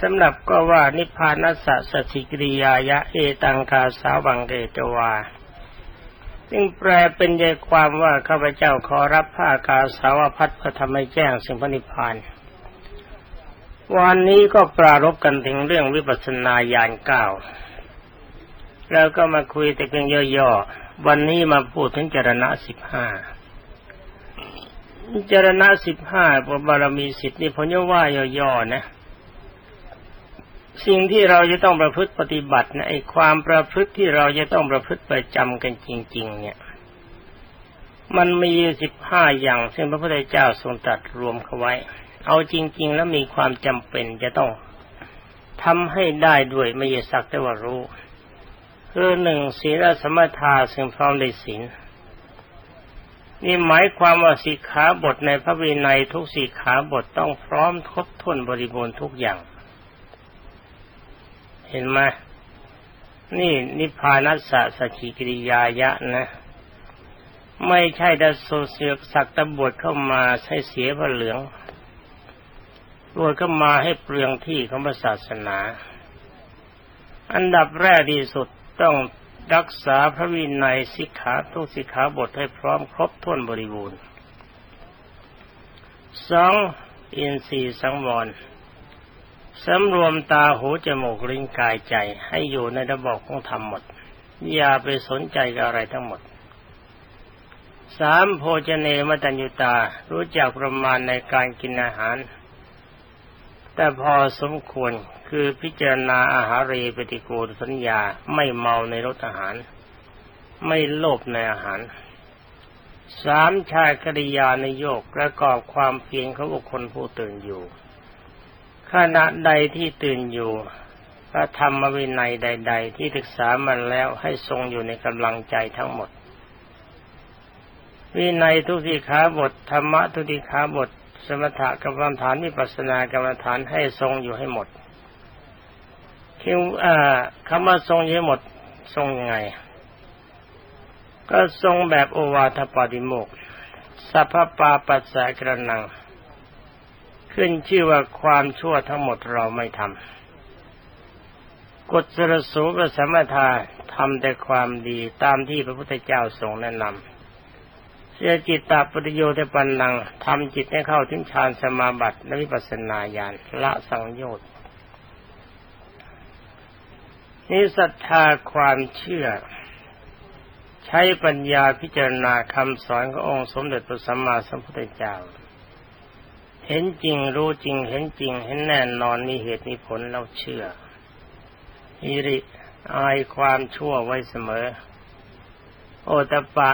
สำหรับก็ว่านิพพานัสสะสติกริยายะเอตังคาสาวังเกตวาซึ่งแปลเป็นใจความว่าข้าพเจ้าขอรับผ้ากาสาวพัดพระธรรมแจ้งสิ่งพระนิพพาน วันนี้ก็ปรารบกันถึงเรื่องวิปัสสนาญาณเก้าแล้วก็มาคุยแต่เพียงย่อๆ วันนี้มาพูดถึงจรณะสิบห้าจรณะสิบห้าบารมีสิบนี่ผมจะว่าย่อๆนะ สิ่งที่เราจะต้องประพฤติปฏิบัตินะไอ้ความประพฤติที่เราจะต้องประพฤติประจำกันจริง ๆ เนี่ย มันมีสิบห้าอย่าง ซึ่งพระพุทธเจ้าทรงตรัสรวมเข้าไว้ เอาจริง ๆ แล้วมีความจำเป็นจะต้องทำให้ได้ด้วยไม่ใช่สักแต่ว่ารู้ คือหนึ่งศีลสมถะซึ่งพร้อมในศีลนี่หมายความว่าสิกขาบทในพระวินัยทุกสิกขาบทต้องพร้อมครบถ้วนบริบูรณ์ทุกอย่าง เห็นไหมนี่นิพพานัสสะสชิกิริยายะนะ ไม่ใช่ดัโซเสือกสักตะบวชเข้ามาให้เสียพระเหลืองบวชเข้ามาให้เปลืองที่ของศาสนา อันดับแรกที่สุดต้องรักษาพระวินัยสิกขาทุกสิกขาบทให้พร้อมครบถ้วนบริบูรณ์สองอินทรีย์สังวร สำรวมตาหูจมูกลิ้นกายใจให้อยู่ในระบบของธรรมหมด อย่าไปสนใจกับอะไรทั้งหมด สามโภชเนมตัญญุตารู้จักประมาณในการกินอาหาร แต่พอสมควรคือพิจารณาอาหารเรปฏิโกลสัญญาไม่เมาในรสอาหาร ไม่โลภในอาหารสามชายกริยาในโยกประกอบความเพียรของบุคคลผู้ตื่นอยู่ ขณะใดที่ตื่นอยู่พระธรรมวินัยใด ๆ ที่ศึกษามันแล้วให้ทรงอยู่ในกำลังใจทั้งหมด วินัยทุติขาบทธรรมะทุติขาบท สมถกรรมฐานวิปัสนากรรมฐานให้ทรงอยู่ให้หมดคิวคำว่าทรงอยู่ให้หมดทรงยังไง ก็ทรงแบบโอวาทปาติโมกสัพพปาปัสสะกระนัง ขึ้นชื่อว่าความชั่วทั้งหมดเราไม่ทำกฎสรสูปสมถาทำแต่ความดีตามที่พระพุทธเจ้าทรงแนะนำเสียจิตตาปริโยทปันนังทำจิตให้เข้าถึงฌานสมาบัติและวิปัสสนาญาณละสังโยชน์นี่ศรัทธาความเชื่อ ใช้ปัญญาพิจารณาคำสอนขององค์สมเด็จพระสัมมาสัมพุทธเจ้า เห็นจริงรู้จริง เห็นจริง เห็นแน่นอนมีเหตุมีผลเราเชื่ออิริอายความชั่วไว้เสมอ โอตปะ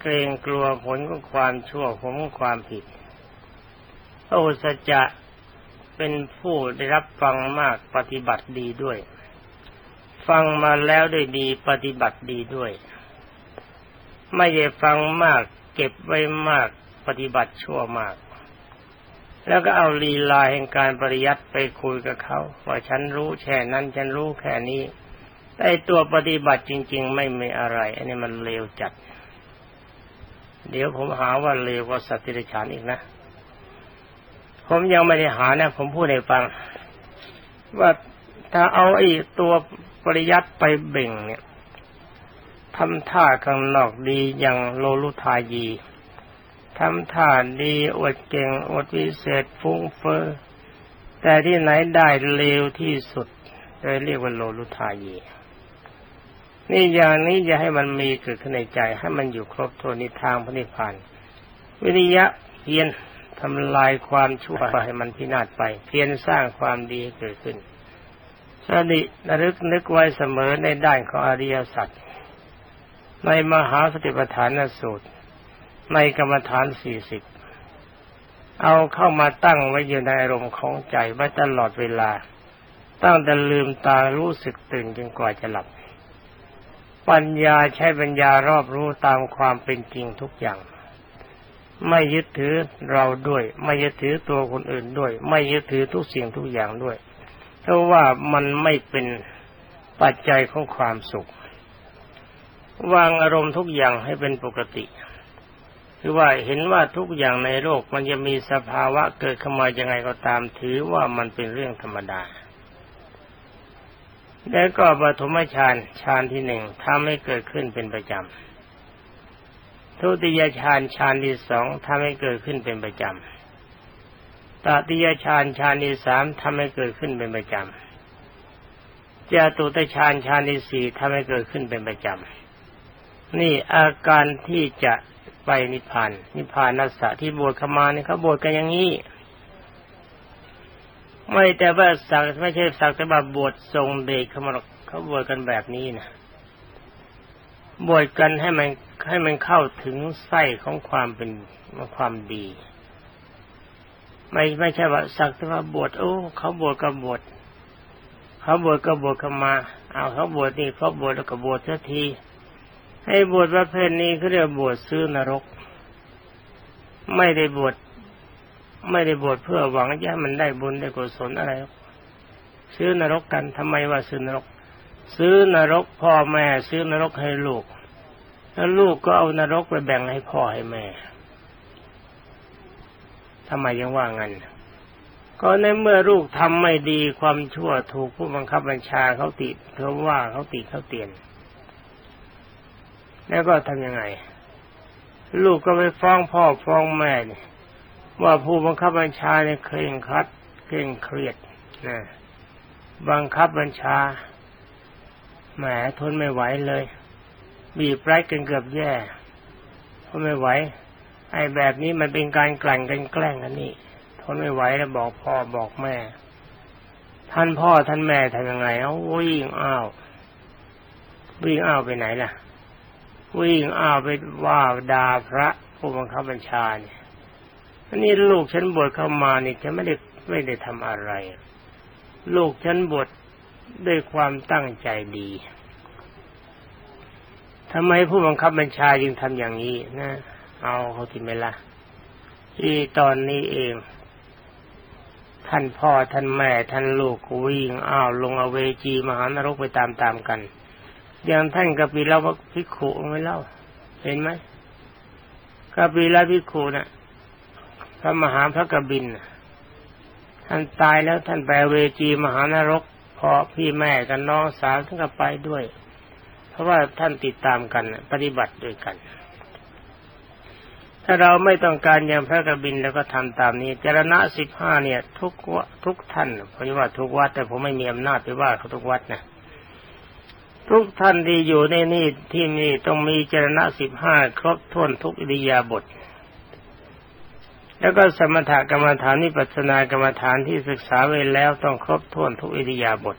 เกรงกลัวผลของความชั่วของความผิด โอสจะเป็นผู้ได้รับฟังมากปฏิบัติดีด้วย ฟังมาแล้วได้ดีปฏิบัติดีด้วย ไม่ได้ฟังมากเก็บไว้มากปฏิบัติชั่วมาก แล้วก็เอาลีลาแห่งการปริยัติไปคุยกับเขาว่าฉันรู้แค่นั้นฉันรู้แค่นี้ แต่ตัวปฏิบัติจริง ๆ ไม่มีอะไร อันนี้มันเลวจัด เดี๋ยวผมหาว่าเลวกว่าสัตว์ที่ฉานอีกนะ ผมยังไม่ได้หานะ ผมพูดให้ฟัง ว่าถ้าเอาไอ้ตัวปริยัติไปเบ่งเนี่ยทำท่าข้างนอกดีอย่างโลลุทายี ทำท่าดีอวดเก่งอวดวิเศษฟุ้งเฟอ้อแต่ที่ไหนได้เลวที่สุดโดยเรียกว่าโลลุทายีนี่อย่างนี้จะให้มันมีเกิดขึ้นในใจ ให้มันอยู่ครบถ้วนในทางพระนิพพานวิริยะเพียรทำลายความชั่วให้มันพินาศไป เพียรสร้างความดีเกิดขึ้นสติระลึกนึกไว้เสมอในด้านของอริยสัจในมหาสติปัฏฐานสูตร ในกรรมฐานสี่สิบเอาเข้ามาตั้งไว้อยู่ในอารมณ์ของใจไว้ตลอดเวลา ตั้งแต่ลืมตารู้สึกตื่นจนกว่าจะหลับ ปัญญาใช้ปัญญารอบรู้ตามความเป็นจริงทุกอย่าง ไม่ยึดถือเราด้วย ไม่ยึดถือตัวคนอื่นด้วย ไม่ยึดถือทุกสิ่งทุกอย่างด้วย เพราะว่ามันไม่เป็นปัจจัยของความสุข วางอารมณ์ทุกอย่างให้เป็นปกติ คือว่าเห็นว่าทุกอย่างในโลกมันจะมีสภาวะเกิดขึ้นมายังไงก็ตามถือว่ามันเป็นเรื่องธรรมดา แล้วก็ปฐมฌานฌานที่หนึ่งทำให้เกิดขึ้นเป็นประจำทุติยฌานฌานที่สองทำให้เกิดขึ้นเป็นประจำตติยฌานฌานที่สามทำให้เกิดขึ้นเป็นประจำจตุตฌานฌานที่สี่ทำให้เกิดขึ้นเป็นประจำนี่อาการที่จะ ไปนิพพานนิพพานนัสสะที่บวชขมาเนี่ยเขาบวชกันอย่างนี้ไม่แต่ว่าสักไม่ใช่สักแต่ว่าบวชทรงเดชเขามาเขาบวชกันแบบนี้นะบวชกันให้มันให้มันเข้าถึงไส้ของความเป็นความดี ไม่ไม่ใช่ว่าสักแต่ว่าบวชโอ้เขาบวชก็บวชเขาบวชก็บวชขมา เอาเขาบวชนี่เขาบวชแล้วก็บวชเสักที ให้บวชประเภทนี้เขาเรียกบวชซื้อนรก ไม่ได้บวชไม่ได้บวชเพื่อหวังจะมันได้บุญได้กุศลอะไร ซื้อนรกกันทำไมว่าซื้อนรก ซื้อนรกพ่อแม่ ซื้อนรกให้ลูก แล้วลูกก็เอานรกไปแบ่งให้พ่อให้แม่ทำไมยังว่างั้นก็ในเมื่อลูกทำไม่ดีความชั่วถูกผู้บังคับบัญชาเขาติเขาว่าเขาติเขาเตียน แล้วก็ทำยังไง ลูกก็ไปฟ้องพ่อฟ้องแม่เนี่ยว่าผู้บังคับบัญชาเนี่ยเคร่งครัดเคร่งเครียดนะบังคับบัญชาแหมทนไม่ไหวเลย บีบไร้กันเกือบแย่ทนไม่ไหว ไอ้แบบนี้มันเป็นการกลั่นกันแกล้งกันนี่ทนไม่ไหวแล้วบอกพ่อบอกแม่ ท่านพ่อท่านแม่ทำยังไงเอาวิ่งอ้าววิ่งอ้าวไปไหนล่ะ วิ่งอ้าวไปว่าด่าพระผู้บังคับบัญชาเนี่ยอันนี้ลูกฉันบวชเข้ามานี่ฉันไม่ได้ไม่ได้ทำอะไร ลูกฉันบวชด้วยความตั้งใจดีทำไมผู้บังคับบัญชาจึงทำอย่างนี้นะ เอาเขาที่ไม่ละที่ตอนนี้เอง ท่านพ่อท่านแม่ท่านลูกวิ่งอ้าวลงอเวจีมหานรกไปตามๆกัน อย่างท่านกปีลาพิกขุไม่เล่า เห็นไหมกปีลาพิกขุนะ่ะพระมหาพระกบินท่านตายแล้วท่านไปเวจีมหานรกพอพี่แม่กันน้องสาวท่านก็ไปด้วย เพราะว่าท่านติดตามกันปฏิบัติด้วยกัน ถ้าเราไม่ต้องการอย่างพระกบินแล้วก็ทำตามนี้จรณะสิบห้าเนี่ย ทุกวทุกท่านผมว่าทุกวัดแต่ผมไม่มีอำนาจไปว่าเขาทุกวัดนะ ทุกท่านที่อยู่ในนี่ที่นี่ต้องมีเจรณะสิบห้าครบถ้วนทุกอิริยาบถแล้วก็สมถกรรมฐานนิปัสนากรรมฐานที่ศึกษาไว้แล้วต้องครบถ้วนทุกอิริยาบถ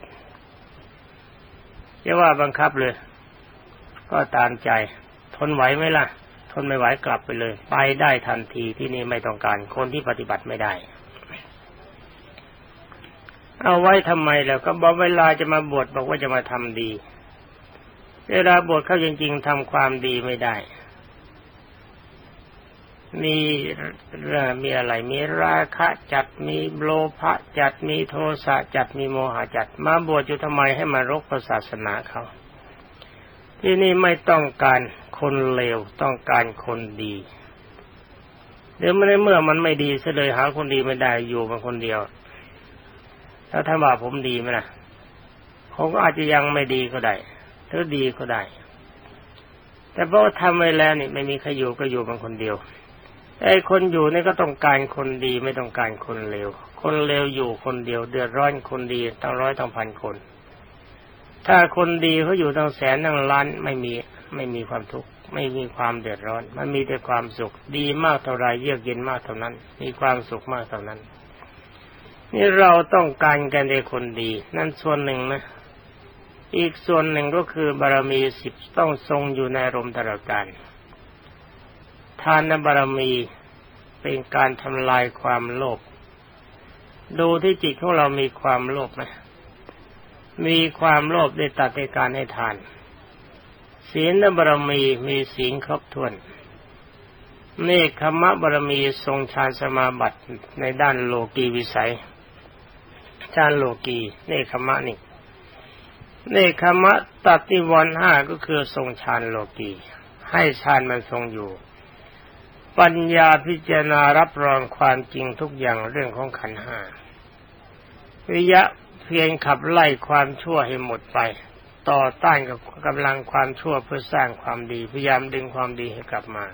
จะว่าบังคับเลย ก็ตามใจ ทนไหวไหมล่ะ ทนไม่ไหวกลับไปเลย ไปได้ทันทีที่นี่ไม่ต้องการคนที่ปฏิบัติไม่ได้ เอาไว้ทำไมแล้วก็บอกเวลาจะมาบวชบอกว่าจะมาทำดี เวลาบวชเข้าจริง ๆทำความดีไม่ได้ มีมีอะไร มีราคะจัด มีโลภะจัด มีโทสะจัด มีโมหะจัด มาบวชอยู่ทำไมให้มารกศาสนาเขา ที่นี่ไม่ต้องการคนเลว ต้องการคนดีเดี๋ยวไม่ได้เมื่อมันไม่ดีเสียเลยหาคนดีไม่ได้อยู่มาคนเดียวถ้าท่าว่าผมดีไหมนะผมก็อาจจะยังไม่ดีก็ได้ หรือดีก็ได้ แต่เพราะทำไว้แล้วนี่ไม่มีใครอยู่ก็อยู่มันคนเดียวไอ้คนอยู่นี่ก็ต้องการคนดีไม่ต้องการคนเลว คนเลวอยู่คนเดียว เดือดร้อนคนดีตั้งร้อยตั้งพันคน ถ้าคนดีเขาอยู่ตั้งแสนตั้งล้านไม่มีไม่มีความทุกข์ไม่มีความเดือดร้อน มันมีแต่ความสุข ดีมากเท่าไรเยือกเย็นมากเท่านั้น มีความสุขมากเท่านั้น นี่เราต้องการกันในคนดี นั่นส่วนหนึ่งนะ อีกส่วนหนึ่งก็คือบารมีสิบต้องทรงอยู่ในรมตลอดการทานบารมีเป็นการทำลายความโลภดูที่จิตของเรามีความโลภไหมมีความโลภได้ตัดในการให้ทาน ศีลบารมีมีศีลครบถ้วนเนคขมะบารมีทรงฌานสมาบัติในด้านโลกีวิสัยฌานโลกีเนคขมะนี่ เนคขมะตัดนิวรห้าก็คือทรงฌานโลกีให้ฌานมันทรงอยู่ ปัญญาพิจารณารับรองความจริงทุกอย่างเรื่องของขันห้าวิยะเพียงขับไล่ความชั่วให้หมดไป ต่อต้านกับกำลังความชั่วเพื่อสร้างความดีพยายามดึงความดีให้กลับมา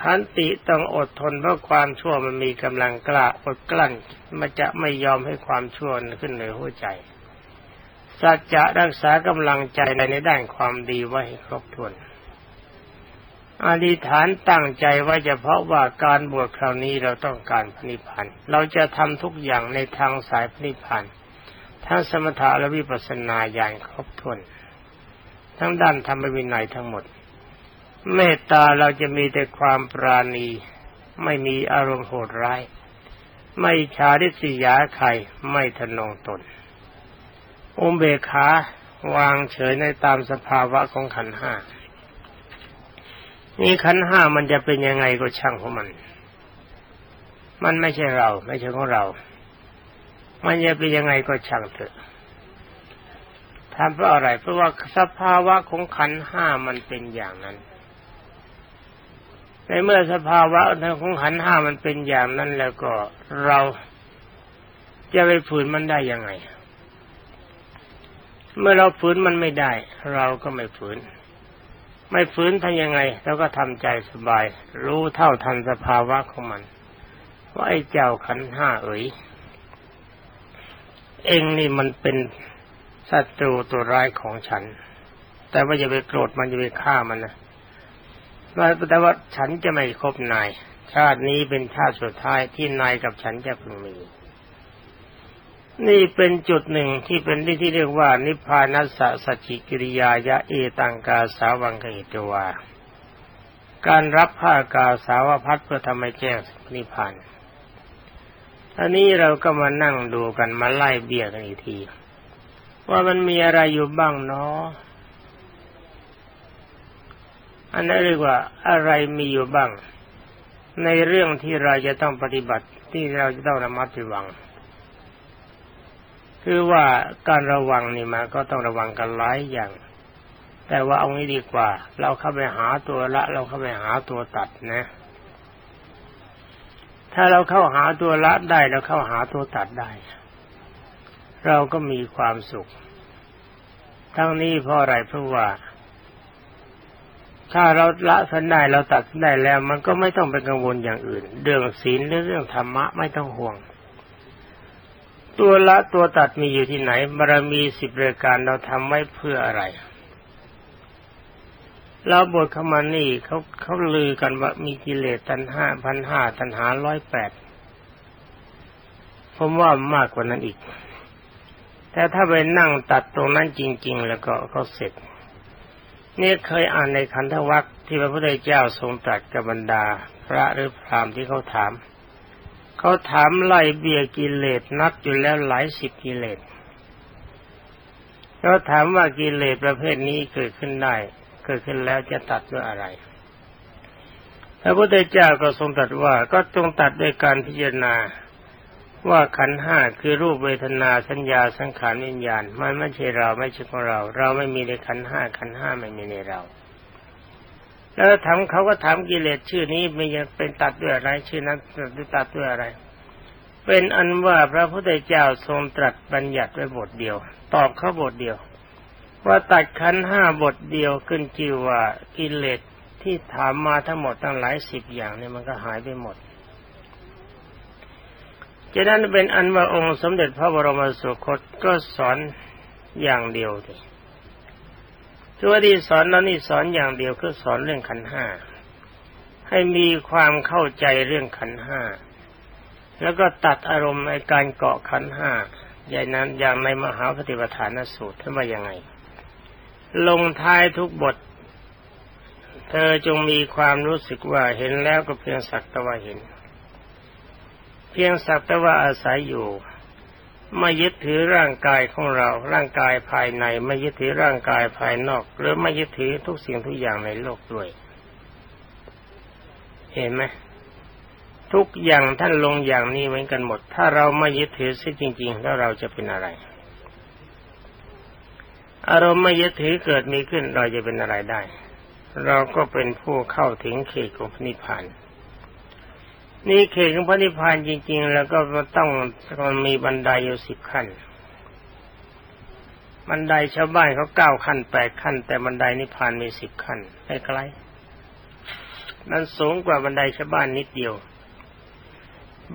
ขันติต้องอดทนเพราะความชั่วมันมีกำลังกล้าอดกลั้นมันจะไม่ยอมให้ความชั่วขึ้นเหนือหัวใจ สัจจะรักษากำลังใจในด้านความดีไว้ครบถ้วนอธิษฐานตั้งใจไว่าเฉพาะว่าการบวชคราวนี้เราต้องการพนิพพานเราจะทำทุกอย่างในทางสายพนิพพานทั้งสมถะและวิปัสสนาอย่างครบถ้วน ทั้งด้านธรรมวินัยทั้งหมด เมตตาเราจะมีแต่ความปราณี ไม่มีอารมณ์โหดร้าย ไม่ชาดิสิยาใครไม่ทนงตน อุเบกขาวางเฉยในตามสภาวะของขันห้านี่ขันห้ามันจะเป็นยังไงก็ช่างของมัน มันไม่ใช่เรา ไม่ใช่ของเรา มันจะเป็นยังไงก็ช่างเถอะทำเพราะอะไร เพราะว่าสภาวะของขันห้ามันเป็นอย่างนั้น ในเมื่อสภาวะของขันห้ามันเป็นอย่างนั้นแล้วก็เราจะไปฝืนมันได้ยังไง เมื่อเราฝืนมันไม่ได้ เราก็ไม่ฝืน ไม่ฝืนทำยังไงแล้วก็ทำใจสบาย รู้เท่าทันสภาวะของมัน ว่าไอ้เจ้าขันห้าเอ๋ยเองนี่มันเป็นศัตรูตัวร้ายของฉัน แต่ว่าอย่าไปโกรธมันอย่าไปฆ่ามันนะแต่ว่าฉันจะไม่คบนาย ชาตินี้เป็นชาติสุดท้ายที่นายกับฉันจะพึงมี นี่เป็นจุดหนึ่งที่เป็นที่ที่เรียกว่า นิพพานัสสะสัจจิกิริยายะเอตังกาสาวังกหิตวา การรับผ้ากาสาวพัดเพื่อทำให้แจ้งนิพพานอันนี้เราก็มานั่งดูกันมาไล่เบี้ยกันอีกที ว่ามันมีอะไรอยู่บ้างเนาะอันนั้นเรียกว่าอะไรมีอยู่บ้าง ในเรื่องที่เราจะต้องปฏิบัติที่เราจะต้องระมัดระวัง คือว่าการระวังนี่มาก็ต้องระวังกันหลายอย่าง แต่ว่าเอางี้ดีกว่า เราเข้าไปหาตัวละ เราเข้าไปหาตัวตัดนะ ถ้าเราเข้าหาตัวละได้เราเข้าหาตัวตัดได้ เราก็มีความสุข ทั้งนี้เพราะอะไรเพราะว่า ถ้าเราละสันได้เราตัดสันได้แล้ว มันก็ไม่ต้องไปกังวลอย่างอื่น เรื่องศีลหรือเรื่องธรรมะไม่ต้องห่วง ตัวละตัวตัดมีอยู่ที่ไหนบารมีสิบรายการเราทำไว้เพื่ออะไรเราบทขมานี่เขาเขาลือกันว่ามีกิเลสตันห้าพันห้าตันหาร้อยแปดผมว่ามากกว่านั้นอีก แต่ถ้าไปนั่งตัดตรงนั้นจริง ๆ แล้วก็เขาเสร็จนี่เคยอ่านในคันธวัคที่พระพุทธเจ้าทรงตรัสกับบรรดา พระหรือพรามที่เขาถาม เขาถามไล่เบียกิเลสนับอยู่แล้วหลายสิบกิเลสเขาถามว่ากิเลสประเภทนี้เกิดขึ้นได้ เกิดขึ้นแล้วจะตัดด้วยอะไรพระพุทธเจ้าก็ทรงตรัสว่าก็จงตัดด้วยการพิจารณาว่าขันห้าคือรูปเวทนาสัญญาสังขารวิญญาณ มันไม่ใช่เราไม่ใช่ของเรา เราไม่มีในขันห้าขันห้าไม่มีในเรา แล้วถามเขาก็ถามกิเลสชื่อนี้มีเป็นตัดด้วยอะไร ชื่อนั้นตัดด้วยอะไร เป็นอันว่าพระพุทธเจ้าทรงตรัสบัญญัติไว้บทเดียว ตอบเขาบทเดียว ว่าตัดขันห้าบทเดียวขึ้นชื่อว่ากิเลสที่ถามมาทั้งหมดตั้งหลายสิบอย่างเนี่ยมันก็หายไปหมดจะนั้นเป็นอันว่าองค์สมเด็จพระบรมสุคตก็สอนอย่างเดียวที ตัวที่สอนนั้นนี่สอนอย่างเดียวคือสอนเรื่องขันห้าให้มีความเข้าใจเรื่องขันห้าแล้วก็ตัดอารมณ์ในการเกาะขันห้าอย่างนั้นอย่างในมหาปฏิปทานสูตรท่านว่ายังไง ลงท้ายทุกบท เธอจงมีความรู้สึกว่าเห็นแล้วก็เพียงสักแต่ว่าเห็น เพียงสักแต่ว่าอาศัยอยู่ ไม่ยึดถือร่างกายของเรา ร่างกายภายใน ไม่ยึดถือร่างกายภายนอก หรือไม่ยึดถือทุกสิ่งทุกอย่างในโลกด้วย เห็นไหมทุกอย่างท่านลงอย่างนี้เหมือนกันหมด ถ้าเราไม่ยึดถือซิจริง ๆ แล้วเราจะเป็นอะไร อารมณ์ไม่ยึดถือเกิดมีขึ้นเราจะเป็นอะไรได้ เราก็เป็นผู้เข้าถึงเขตของพระนิพพาน นี่เขตของพระนิพพานจริง ๆ แล้วก็ต้องมันมีบันไดอยู่สิบขั้น บันไดชาวบ้านเขาเก้าขั้นแปดขั้น แต่บันไดนิพพานมีสิบขั้นไม่ไกลมันสูงกว่าบันไดชาวบ้านนิดเดียว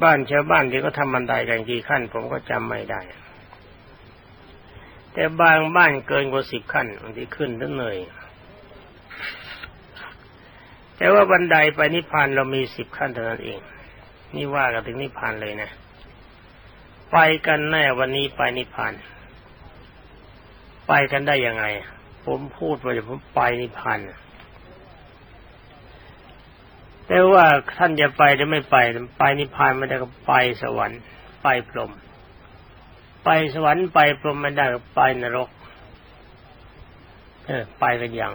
บ้านชาวบ้านที่เขาทำบันไดกันกี่ขั้น ผมก็จำไม่ได้ แต่บางบ้านเกินกว่าสิบขั้นบางทีขึ้นตั้งเหนื่อยแต่ว่าบันไดไปนิพพานเรามีสิบขั้นเท่านั้นเอง นี่ว่ากันถึงนิพพานเลยนะ ไปกันแน่วันนี้ไปนิพพาน ไปกันได้ยังไง ผมพูดว่าจะผมไปนิพพานแต่ว่าท่านจะไปหรือไม่ไป ไปนิพพานไม่ได้ก็ไปสวรรค์ ไปพรหมไปสวรรค์ไปพรหมไม่ได้ก็ไปนรก เออ ไปกันอย่าง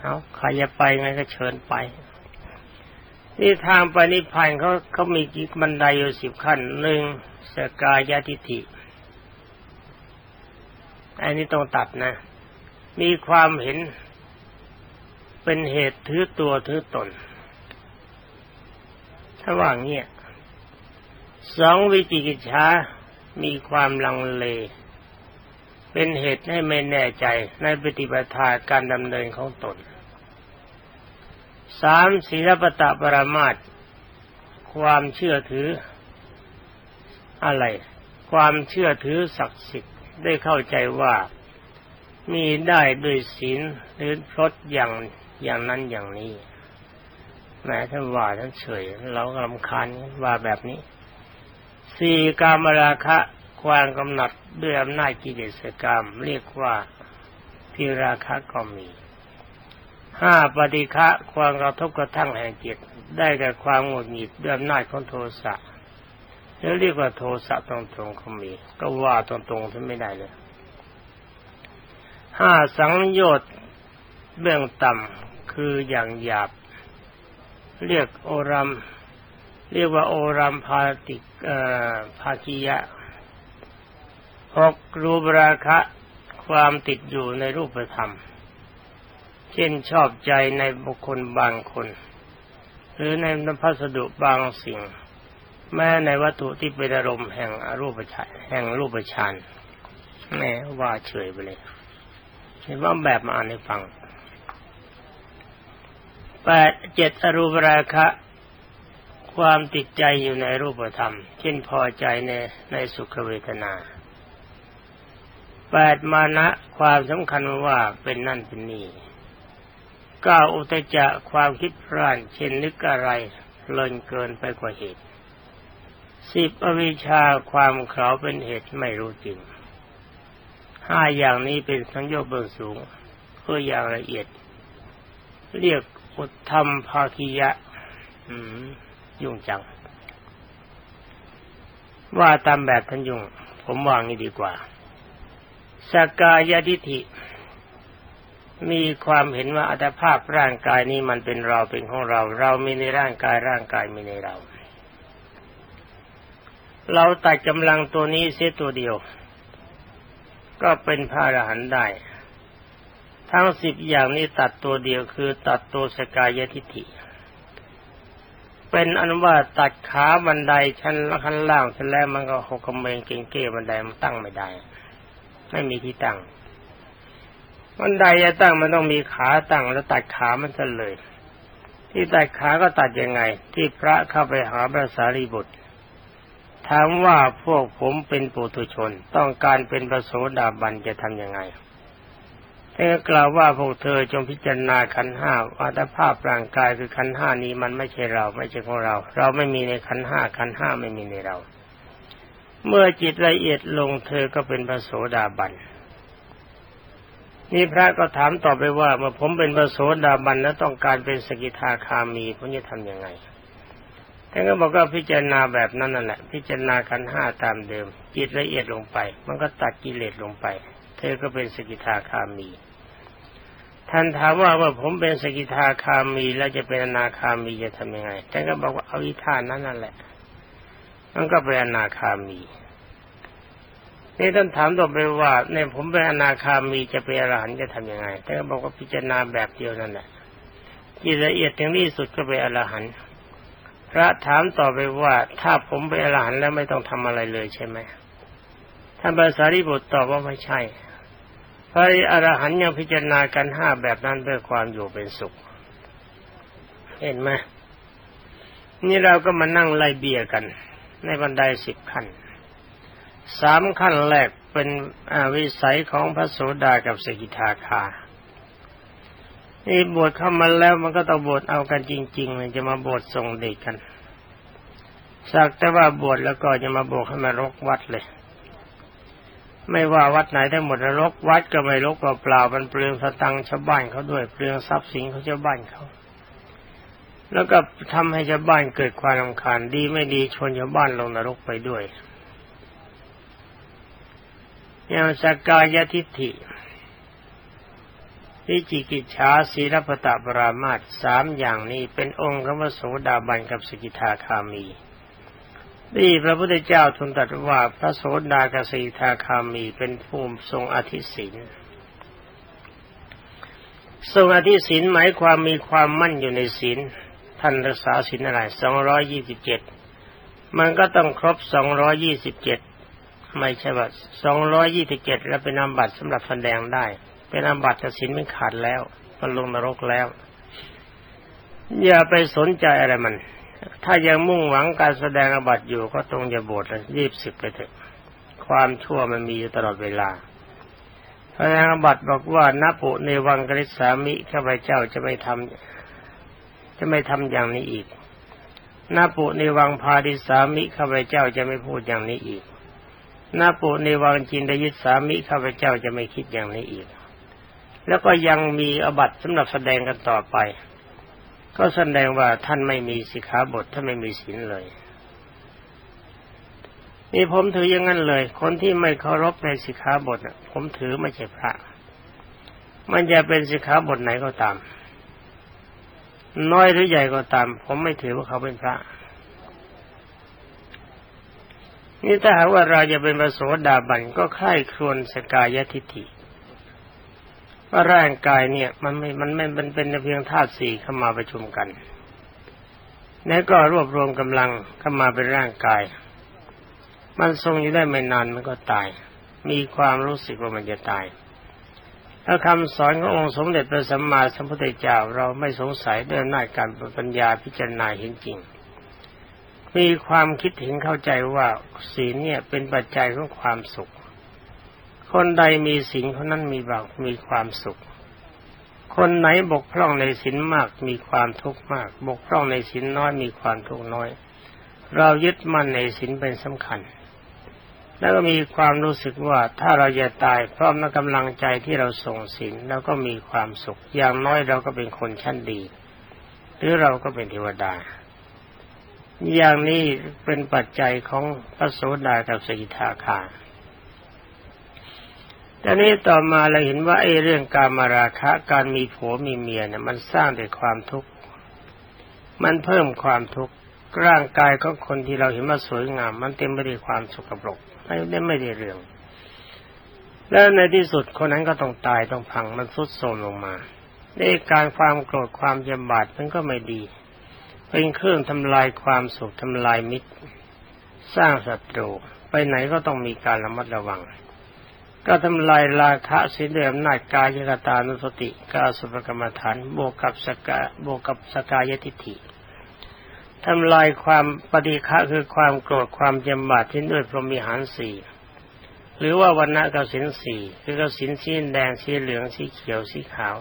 เอาใครจะไปไงก็เชิญไป นี่ทางไปนิพพานเขาเขามีกี่บันไดอยู่สิบขั้นหนึ่งสกายทิฐิอันนี้ต้องตัดนะ มีความเห็นเป็นเหตุถือตัวถือตน ถ้าว่าเงี้ยสองวิจิกิจฉามีความลังเล เป็นเหตุให้ไม่แน่ใจในปฏิบัติการดำเนินของตน สามศีลปตะปรามาตความเชื่อถือ อะไร ความเชื่อถือศักดิ์สิทธิ์ได้เข้าใจว่ามีได้ด้วยศีลหรือพรตอย่างอย่างนั้นอย่างนี้แม้ท่านว่าท่านเฉยเราก็ลำคาญว่าแบบนี้ สี่กามราคะ ความกำหนัดด้วยอำนาจกิเลสกรรม เรียกว่าพิราคะก็มี ห้าปฏิฆะความกระทบกระทั่งแห่งจิตได้แก่ความหงุดหงิดด้วยอำนาจของโทสะแล้วเรียกว่าโทสะตรงๆก็มี ก็ว่าตรงๆท่านไม่ได้เลยห้าสังโยชน์เบื้องต่ำคืออย่างหยาบ เรียกโอรัม เรียกว่าโอรัมพาติภาคิยะหกรูปราคะ ความติดอยู่ในรูปธรรม เช่นชอบใจในบุคคลบางคน หรือในนพัสดุบางสิ่ง แม้ในวัตถุที่เป็นอารมณ์แห่งอรูปฌานแห่งรูปฌานแม่ว่าเฉยไปเลยเห็นว่าแบบมาอ่านให้ฟังแปดเจ็ดอรูปราคะ ความติดใจอยู่ในรูปธรรม เช่นพอใจในในสุขเวทนาแปดมานะความสำคัญว่าเป็นนั่นเป็นนี่ ก้าอุตจะความคิดพร่านเช่นนึกอะไรเลินเกินไปกว่าเหตุสิบอวิชาความเขาเป็นเหตุไม่รู้จริงห้าอย่างนี้เป็นสังโยชน์เบื้องสูงเพื่ออย่างละเอียด เรียกอุทธรรมภาคียะยุ่งจัง ว่าตามแบบท่านยุ่ง ผมวางนี้ดีกว่าสกายทิฏฐิ มีความเห็นว่าอัตภาพร่างกายนี้มันเป็นเราเป็นของเรา เรามีในร่างกายร่างกายมีในเรา เราตัดกำลังตัวนี้เสียตัวเดียว ก็เป็นพระอรหันต์ได้ ทั้งสิบอย่างนี้ตัดตัวเดียวคือตัดตัวสกายทิฏฐิเป็นอันว่าตัดขาบันไดชั้นขั้นล่างเสร็จแล้วมันก็หกกำเมงเก่งเก้บันไดมันตั้งไม่ได้ ไม่มีที่ตั้ง บันไดจะตั้งมันต้องมีขาตั้งแล้วตัดขามันซะเลย ที่ตัดขาก็ตัดยังไง ที่พระเข้าไปหาพระสารีบุตรถามว่าพวกผมเป็นปุถุชน ต้องการเป็นพระโสดาบันจะทำยังไงท่านกล่าวว่าพวกเธอจงพิจารณาขันห้าอัตภาพร่างกายคือขันห้านี้มันไม่ใช่เรา ไม่ใช่ของเรา เราไม่มีในขันห้าขันห้าไม่มีในเรา เมื่อจิตละเอียดลงเธอก็เป็นพระโสดาบัน นี่พระก็ถามต่อไปว่าเมื่อผมเป็นพระโสดาบันแล้วต้องการเป็นสกิทาคามีผมจะทำยังไงท่านก็บอกว่าพิจารณาแบบนั้นนั่นแหละ พิจารณาขันห้าตามเดิม จิตละเอียดลงไป มันก็ตัดกิเลสลงไป เธอก็เป็นสกิทาคามี ท่านถามว่าว่าผมเป็นสกิทาคามีแล้วจะเป็นอนาคามีจะทำยังไงท่านก็บอกว่าเอาวิธานนั้นนั่นแหละ มันก็เป็นอนาคามี นี่ท่านถามต่อไปว่าเนี่ยผมเป็นอนาคามีจะเป็นอรหันต์จะทํำยังไงท่านก็บอกว่าพิจารณาแบบเดียวนั่นแหละที่ละเอียดถึงที่สุดก็เป็นอรหันต์พระถามต่อไปว่าถ้าผมเป็นอรหันต์แล้วไม่ต้องทำอะไรเลยใช่ไหมท่านภาษาริบุตรตอบว่าไม่ใช่พระอรหันต์ยังพิจารณากันห้าแบบนั้นเพื่อความอยู่เป็นสุข เห็นไหมนี่เราก็มานั่งไล่เบียกัน ในบันไดสิบขั้น สามขั้นแรกเป็นวิสัยของพระโสดากับสกิทาคานี่บวชเข้ามาแล้วมันก็ต้องบวชเอากันจริงๆเลยจะมาบวชส่งเด็กกัน สักแต่ว่าบวชแล้วก็จะมาบวชให้มารกวัดเลย ไม่ว่าวัดไหนทั้งหมดรกวัดก็ไม่รกเปล่ามันเปลืองสตังชาวบ้านเขาด้วยเปลืองทรัพย์สินเขาชาวบ้านเขาแล้วก็ทำให้ชาวบ้านเกิดความรำคาญดีไม่ดีชนชาวบ้านลงนรกไปด้วย อย่างสกายทิฏฐิวิจิกิจฉาศีรพตะปรามาตสามอย่างนี้เป็นองค์คำว่าโสดาบันกับสกิทาคามีนี่พระพุทธเจ้าทูลตรัสว่าพระโสดากับสกิทาคามีเป็นภูมิทรงอธิศินทรงอธิศินหมายความมีความมั่นอยู่ในศีลท่านรักษาศีลอะไรสองร้อยี่สิบเจ็ดมันก็ต้องครบสองร้อยี่สิบเจ็ด ไม่ใช่ว่าสองร้อยยี่สิบเจ็ดแล้วเป็นนามบัตรสำหรับแสดงได้ เป็นนามบัตรสินไม่ขาดแล้วมันลงนรกแล้ว อย่าไปสนใจอะไรมัน ถ้ายังมุ่งหวังการแสดงอาบัตอยู่ก็ตรงอย่าบวชเลยรีบสิบไปเถอะ ความชั่วมันมีอยู่ตลอดเวลาแสดงอาบัตบอกว่านัปุในวังกฤษสามิข้าพเจ้าจะไม่ทำจะไม่ทำอย่างนี้อีกนาปุในวังพาดิสามิข้าพเจ้าจะไม่พูดอย่างนี้อีก นาปุในวังจินดยิสามิข้าพเจ้าจะไม่คิดอย่างนี้อีก แล้วก็ยังมีอบัตสำหรับแสดงกันต่อไป ก็แสดงว่าท่านไม่มีสิกขาบทท่านไม่มีศีลเลยนี่ผมถืออย่างนั้นเลย คนที่ไม่เคารพในสิกขาบทผมถือไม่ใช่พระ มันจะเป็นสิกขาบทไหนก็ตาม น้อยหรือใหญ่ก็ตาม ผมไม่ถือว่าเขาเป็นพระ นี่ถ้าหากว่าเราจะเป็นพระโสดาบันก็ค่ายครวนสกายทิฏฐิว่าร่างกายเนี่ยมันไม่ มันไม่มันเป็นเพียงธาตุสี่เข้ามาประชุมกัน แล้วก็รวบรวมกำลังเข้ามาเป็นร่างกาย มันทรงอยู่ได้ไม่นานมันก็ตาย มีความรู้สึกว่ามันจะตายถ้าคำสอนขององค์สมเด็จพระสัมมาสัมพุทธเจ้าเราไม่สงสัยด้วยหน้าการปัญญาพิจารณาเห็นจริง มีความคิดเห็นเข้าใจว่าศีลเนี่ยเป็นปัจจัยของความสุข คนใดมีศีลคนนั้นมีบากมีความสุข คนไหนบกพร่องในศีลมากมีความทุกข์มาก บกพร่องในศีลน้อยมีความทุกข์น้อย เรายึดมั่นในศีลเป็นสำคัญ แล้วก็มีความรู้สึกว่าถ้าเราจะตายพร้อมในกำลังใจที่เราส่งศีลแล้วก็มีความสุข อย่างน้อยเราก็เป็นคนชั้นดี หรือเราก็เป็นเทวดา อย่างนี้เป็นปัจจัยของพระโสดากับสกิทาคาแต่นี้ต่อมาเราเห็นว่าไอ้เรื่องการมาราคะการมีผัวมีเมียเนี่ยมันสร้างแต่ความทุกข์ มันเพิ่มความทุกข์ร่างกายของคนที่เราเห็นว่าสวยงาม มันเต็มไปด้วยความสกปรกไม่ได้ไม่ได้เรื่อง แล้วในที่สุดคนนั้นก็ต้องตายต้องพังมันทุดโทรมลงมาในการความโกรธความยำบาดมันก็ไม่ดี เป็นเครื่องทำลายความสุขทำลายมิตร สร้างศัตรูไปไหนก็ต้องมีการระมัดระวัง ก็ทำลายราคะสิเดิมนาจกายกตานุสติกาสุภกรรมฐานบวกกับสกาบวกกับสกายทิฏฐิทำลายความปฏิฆะคือความโกรธความจำบาดที่ด้วยพรหมิหารสี่หรือว่าวันณะกสินสี่คือกสินสีแดงสีเหลืองสีเขียวสีขาว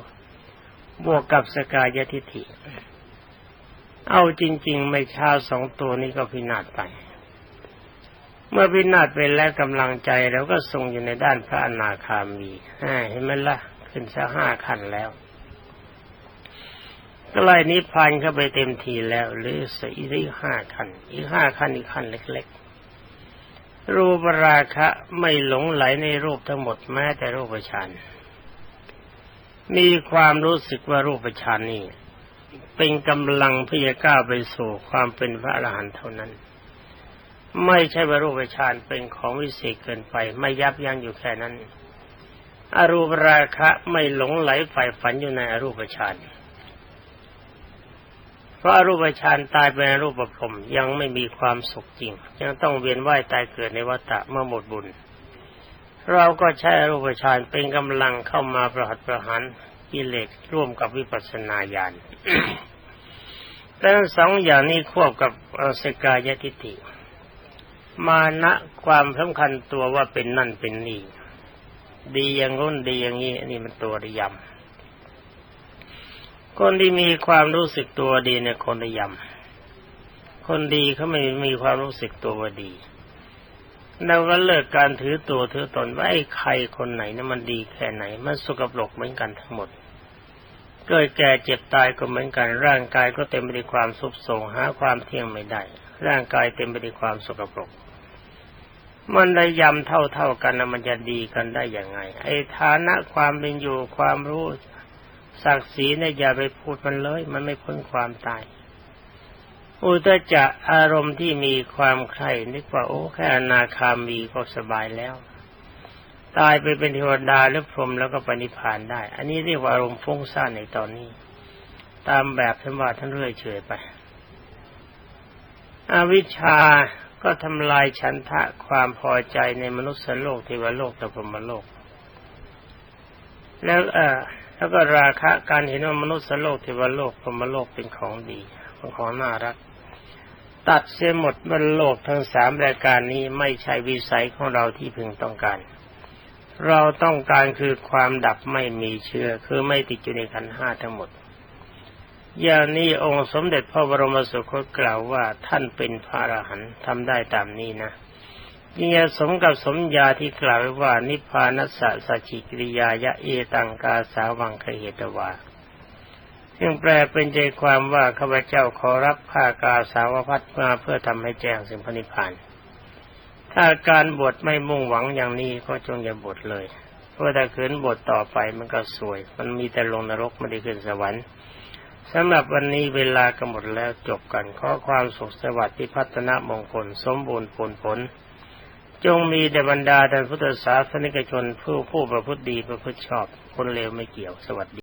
บวกกับสกายทิฏฐิ เอาจริง ๆ ไม่ช้าสองตัวนี้ก็พินาศไป เมื่อพินาศไปแล้วกำลังใจเราก็ทรงอยู่ในด้านพระอนาคามีเห็นไหมละ่ะ ขึ้นสักห้าขั้นแล้วก็ไล่นิพพานเข้าไปเต็มทีแล้ว หรือสี่อีกห้าขั้นอีกห้าขั้นอีกขั้นเล็ก ๆ รูปราคะไม่หลงไหลในรูปทั้งหมดแม้แต่รูปฌานมีความรู้สึกว่ารูปฌานนี่ เป็นกำลังเพื่อจะก้าวไปสู่ความเป็นพระอรหันต์เท่านั้น ไม่ใช่ว่ารูปฌานเป็นของวิเศษเกินไป ไม่ยับยั้งอยู่แค่นั้น อรูปราคะไม่หลงไหลฝ่ายฝันอยู่ในอรูปฌานเพราะอรูปฌานตายเป็นรูปภพยังไม่มีความสุขจริง ยังต้องเวียนว่ายตายเกิดในวัฏฏะเมื่อหมดบุญ เราก็ใช้อรูปฌานเป็นกำลังเข้ามาประหัตประหาร กิเลสร่วมกับวิปัสสนาญาณทั้งสองอย่างนี้ควบกับสกายทิฏฐิ มานะความสำคัญตัวว่าเป็นนั่นเป็นนี่ ดีอย่างง้นดีอย่างนี้นี่มันตัวระยำคนที่มีความรู้สึกตัวดีเนี่ยคนระยำคนดีเขาไม่มีความรู้สึกตัวว่าดี เราก็เลิกการถือตัวถือตนว่าไอ้ใครคนไหนนะมันดีแค่ไหน มันสกปรกเหมือนกันทั้งหมด เกิดแก่เจ็บตายก็เหมือนกัน ร่างกายก็เต็มไปด้วยความสุบโทงหาความเที่ยงไม่ได้ ร่างกายเต็มไปด้วยความสกปรก มันได้ยำเท่าๆกันนะมันจะดีกันได้อย่างไง ไอ้ฐานะความเป็นอยู่ความรู้ศักดิ์ศรีเนี่ยอย่าไปพูดมันเลย มันไม่พ้นความตาย อุตจะอารมณ์ที่มีความใคร่นึกว่าโอ้แค่อนาคามีก็สบายแล้ว ตายไปเป็นเทวดาหรือพรหมแล้วก็ปณิพานได้ อันนี้เรียกว่าอารมณ์ฟุ้งซ่านในตอนนี้ ตามแบบท่านว่าท่านเรื่อยเฉยไป อวิชชาก็ทำลายฉันทะความพอใจในมนุษย์โลกเทวโลกและพรมโลก แล้วเออแล้วก็ราคะการเห็นว่ามนุษย์โลกเทวโลกพรหมโลกเป็นของดีเป็นของน่ารัก ตัดเสียหมดบนโลกทั้งสามรายการนี้ไม่ใช่วิสัยของเราที่พึงต้องการ เราต้องการคือความดับไม่มีเชื้อคือไม่ติดอยู่ในขันห้าทั้งหมด อย่างนี้องค์สมเด็จพระบรมสุคตกล่าวว่าท่านเป็นพระอรหันต์ทำได้ตามนี้นะยิ่งสมกับสมญาที่กล่าวไว้ว่านิพพานัสสะสัจิกิริยายะเอตังกาสาวังคเหตวา ซึ่งแปลเป็นใจความว่าข้าพเจ้าขอรับผ้ากาสาวพัดมาเพื่อทำให้แจ้งสิ่งพนิพานถ้าการบวชไม่มุ่งหวังอย่างนี้ก็จงอย่าบวชเลยเพราะถ้าขืนบวชต่อไปมันก็สวย มันมีแต่ลงนรกไม่ได้ขึ้นสวรรค์สำหรับวันนี้เวลาก็หมดแล้วจบกันขอความสุขสวัสดิ์ที่พัฒนามงคลสมบูรณ์ผลผล จงมีแด่บรรดาท่านพุทธศาสนิกชนผู้ผู้ประพฤติดีประพฤติชอบ คนเลวไม่เกี่ยวสวัสดี